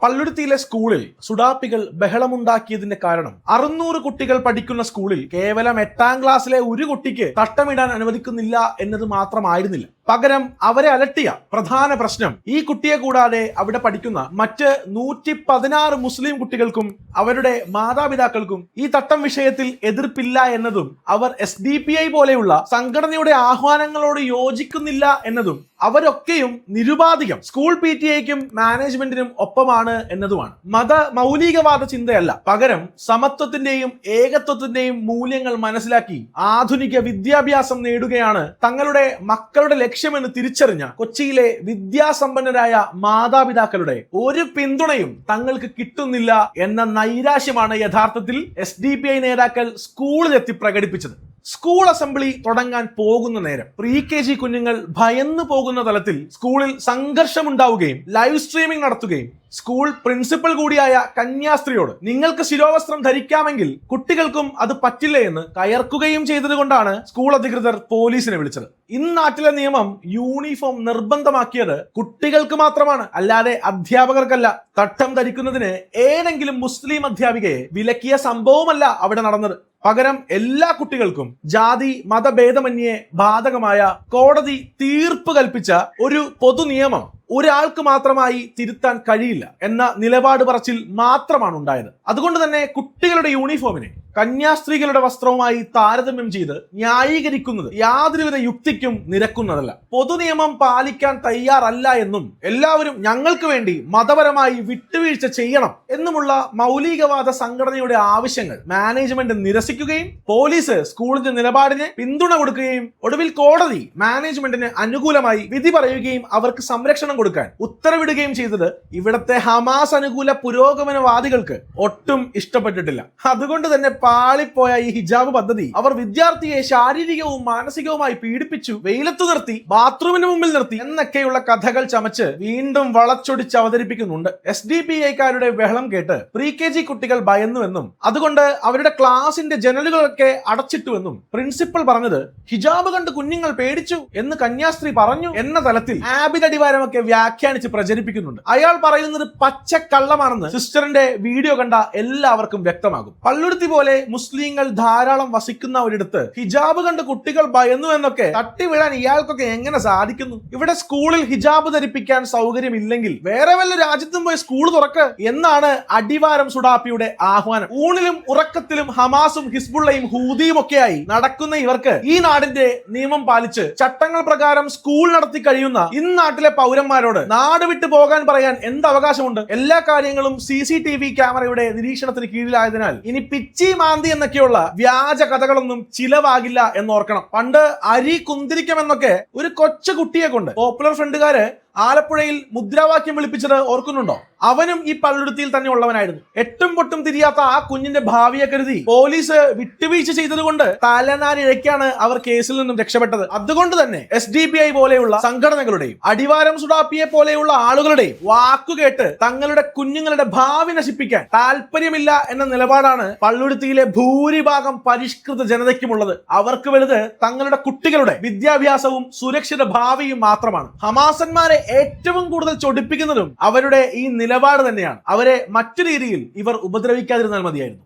പള്ളുരുത്തിയിലെ സ്കൂളിൽ സുഡാപ്പികൾ ബഹളമുണ്ടാക്കിയതിന്റെ കാരണം അറുന്നൂറ് കുട്ടികൾ പഠിക്കുന്ന സ്കൂളിൽ കേവലം എട്ടാം ക്ലാസ്സിലെ ഒരു കുട്ടിക്ക് തട്ടമിടാൻ അനുവദിക്കുന്നില്ല എന്നത് മാത്രമായിരുന്നില്ല. പകരം അവരെ അലട്ടിയ പ്രധാന പ്രശ്നം. ഈ കുട്ടിയെ കൂടാതെ അവിടെ പഠിക്കുന്ന മറ്റ് നൂറ്റി പതിനാറ് മുസ്ലിം കുട്ടികൾക്കും അവരുടെ മാതാപിതാക്കൾക്കും ഈ തട്ടം വിഷയത്തിൽ എതിർപ്പില്ല എന്നതും അവർ എസ് ഡി പി ഐ പോലെയുള്ള സംഘടനയുടെ ആഹ്വാനങ്ങളോട് യോജിക്കുന്നില്ല എന്നതും അവരൊക്കെയും നിരുപാധികം സ്കൂൾ പി ടി ഐക്കും മാനേജ്മെന്റിനും ഒപ്പമാണ് എന്നതുമാണ്. മത മൗലികവാദ ചിന്തയല്ല. പകരം സമത്വത്തിന്റെയും ഏകത്വത്തിന്റെയും മൂല്യങ്ങൾ മനസ്സിലാക്കി ആധുനിക വിദ്യാഭ്യാസം നേടുകയാണ് തങ്ങളുടെ മക്കളുടെ ലക്ഷ്യമെന്ന് തിരിച്ചറിഞ്ഞ കൊച്ചിയിലെ വിദ്യാസമ്പന്നരായ മാതാപിതാക്കളുടെ ഒരു പിന്തുണയും തങ്ങൾക്ക് കിട്ടുന്നില്ല എന്ന നൈരാശ്യമാണ് യഥാർത്ഥത്തിൽ എസ് നേതാക്കൾ സ്കൂളിലെത്തി പ്രകടിപ്പിച്ചത്. സ്കൂൾ അസംബ്ലി തുടങ്ങാൻ പോകുന്ന നേരം പ്രീ കെ ജി കുഞ്ഞുങ്ങൾ ഭയന്നു പോകുന്ന തലത്തിൽ സ്കൂളിൽ സംഘർഷമുണ്ടാവുകയും ലൈവ് സ്ട്രീമിംഗ് നടത്തുകയും സ്കൂൾ പ്രിൻസിപ്പൽ കൂടിയായ കന്യാസ്ത്രീയോട് നിങ്ങൾക്ക് ശിരോവസ്ത്രം ധരിക്കാമെങ്കിൽ കുട്ടികൾക്കും അത് പറ്റില്ല എന്ന് കയർക്കുകയും ചെയ്തതുകൊണ്ടാണ് സ്കൂൾ അധികൃതർ പോലീസിനെ വിളിച്ചത്. ഇന്ന് നാട്ടിലെ നിയമം യൂണിഫോം നിർബന്ധമാക്കിയത് കുട്ടികൾക്ക് മാത്രമാണ്. അല്ലാതെ അധ്യാപകർക്കല്ല. തട്ടം ധരിക്കുന്നതിന് ഏതെങ്കിലും മുസ്ലിം അധ്യാപികയെ വിലക്കിയ സംഭവമല്ല അവിടെ നടന്നത്. പകരം എല്ലാ കുട്ടികൾക്കും ജാതി മതഭേദമന്യേ ബാധകമായ കോടതി തീർപ്പ് കൽപ്പിച്ച ഒരു പൊതു നിയമം ഒരാൾക്ക് മാത്രമായി തിരുത്താൻ കഴിയില്ല എന്ന നിലപാട് പറച്ചിൽ മാത്രമാണ് ഉണ്ടായത്. അതുകൊണ്ട് തന്നെ കുട്ടികളുടെ യൂണിഫോമിനെ കന്യാസ്ത്രീകളുടെ വസ്ത്രവുമായി താരതമ്യം ചെയ്ത് ന്യായീകരിക്കുന്നത് യാതൊരുവിധ യുക്തിക്കും നിരക്കുന്നതല്ല. പൊതുനിയമം പാലിക്കാൻ തയ്യാറല്ല എന്നും എല്ലാവരും ഞങ്ങൾക്ക് വേണ്ടി മതപരമായി വിട്ടുവീഴ്ച ചെയ്യണം എന്നുമുള്ള മൗലികവാദ സംഘടനയുടെ ആവശ്യങ്ങൾ മാനേജ്മെന്റ് നിരസിക്കുകയും പോലീസ് സ്കൂളിന്റെ നിലപാടിന് പിന്തുണ കൊടുക്കുകയും ഒടുവിൽ കോടതി മാനേജ്മെന്റിന് അനുകൂലമായി വിധി പറയുകയും അവർക്ക് സംരക്ഷണം കൊടുക്കാൻ ഉത്തരവിടുകയും ചെയ്തത് ഇവിടത്തെ ഹമാസ് അനുകൂല പുരോഗമനവാദികൾക്ക് ഒട്ടും ഇഷ്ടപ്പെട്ടിട്ടില്ല. അതുകൊണ്ട് തന്നെ പാളിപ്പോയ ഈ ഹിജാബ് പദ്ധതി അവർ വിദ്യാർത്ഥിയെ ശാരീരികവും മാനസികവുമായി പീഡിപ്പിച്ചു വെയിലത്തു നിർത്തി ബാത്റൂമിന് മുമ്പിൽ നിർത്തി എന്നൊക്കെയുള്ള കഥകൾ ചമച്ച് വീണ്ടും വളച്ചൊടിച്ച് അവതരിപ്പിക്കുന്നുണ്ട്. എസ് ഡി പി ഐക്കാരുടെ ബഹളം കേട്ട് പ്രീ കെ ജി കുട്ടികൾ ഭയന്നുവെന്നും അതുകൊണ്ട് അവരുടെ ക്ലാസിന്റെ ജനലുകളൊക്കെ അടച്ചിട്ടുവെന്നും പ്രിൻസിപ്പൽ പറഞ്ഞത് ഹിജാബ് കണ്ട് കുഞ്ഞുങ്ങൾ പേടിച്ചു എന്ന് കന്യാസ്ത്രീ പറഞ്ഞു എന്ന തലത്തിൽ ആബിദ് അടിവാരമൊക്കെ വ്യാഖ്യാനിച്ച് പ്രചരിപ്പിക്കുന്നുണ്ട്. അയാൾ പറയുന്നത് പച്ചക്കള്ളമാണെന്ന് സിസ്റ്ററിന്റെ വീഡിയോ കണ്ട എല്ലാവർക്കും വ്യക്തമാകും. പള്ളുരുത്തി പോലെ മുസ്ലിങ്ങൾ ധാരാളം വസിക്കുന്ന ഒരിടത്ത് ഹിജാബ് കണ്ട് കുട്ടികൾ ഭയന്നു എന്നൊക്കെ തട്ടിവിടാൻ ഇയാൾക്കൊക്കെ എങ്ങനെ സാധിക്കുന്നു? ഇവിടെ സ്കൂളിൽ ഹിജാബ് ധരിപ്പിക്കാൻ സൗകര്യമില്ലെങ്കിൽ വേറെ വല്ല രാജ്യത്തും പോയി സ്കൂൾ തുറക്ക് എന്നാണ് അടിവാരം സുഡാപ്പിയുടെ ആഹ്വാനം. ഊണിലും ഉറക്കത്തിലും ഹമാസും ഹിസ്ബുള്ളയും ഹൂദിയും ഒക്കെയായി നടക്കുന്ന ഇവർക്ക് ഈ നാടിന്റെ നിയമം പാലിച്ച് ചട്ടങ്ങൾ പ്രകാരം സ്കൂൾ നടത്തി കഴിയുന്ന ഇന്നാട്ടിലെ പൗരന്മാരോട് നാട് വിട്ടു പോകാൻ പറയാൻ എന്ത് അവകാശമുണ്ട്? എല്ലാ കാര്യങ്ങളും സി സി ടി വി ക്യാമറയുടെ നിരീക്ഷണത്തിന് കീഴിലായതിനാൽ ഇനി പിച്ചി മാന്തി എന്നൊക്കെയുള്ള വ്യാജ കഥകളൊന്നും ചിലവാകില്ല എന്നോർക്കണം പണ്ട് അരി കുന്തിരിക്കം എന്നൊക്കെ ഒരു കൊച്ചു കുട്ടിയെ കൊണ്ട് പോപ്പുലർ ഫ്രണ്ടുകാര് ആലപ്പുഴയിൽ മുദ്രാവാക്യം വിളിപ്പിച്ചത് ഓർക്കുന്നുണ്ടോ? അവനും ഈ പള്ളുരുത്തിയിൽ തന്നെ ഉള്ളവനായിരുന്നു. എട്ടും പൊട്ടും തിരിയാത്ത ആ കുഞ്ഞിന്റെ ഭാവിയെ കരുതി പോലീസ് വിട്ടുവീഴ്ച ചെയ്തതുകൊണ്ട് തലനാരിഴയ്ക്കാണ് അവർ കേസിൽ നിന്നും രക്ഷപ്പെട്ടത്. അതുകൊണ്ട് തന്നെ എസ് ഡി ബി ഐ പോലെയുള്ള സംഘടനകളുടെയും അടിവാരം സുഡാപ്പിയെ പോലെയുള്ള ആളുകളുടെയും വാക്കുകേട്ട് തങ്ങളുടെ കുഞ്ഞുങ്ങളുടെ ഭാവി നശിപ്പിക്കാൻ താല്പര്യമില്ല എന്ന നിലപാടാണ് പള്ളുരുത്തിയിലെ ഭൂരിഭാഗം പരിഷ്കൃത ജനതയ്ക്കുമുള്ളത്. അവർക്ക് വലുത് തങ്ങളുടെ കുട്ടികളുടെ വിദ്യാഭ്യാസവും സുരക്ഷിത ഭാവിയും മാത്രമാണ്. ഹമാസന്മാരെ ഏറ്റവും കൂടുതൽ ചൊടിപ്പിക്കുന്നതും അവരുടെ ഈ നിലപാട് തന്നെയാണ്. അവരെ മറ്റു രീതിയിൽ ഇവർ ഉപദ്രവിക്കാതിരുന്നാൽ മതിയായിരുന്നു.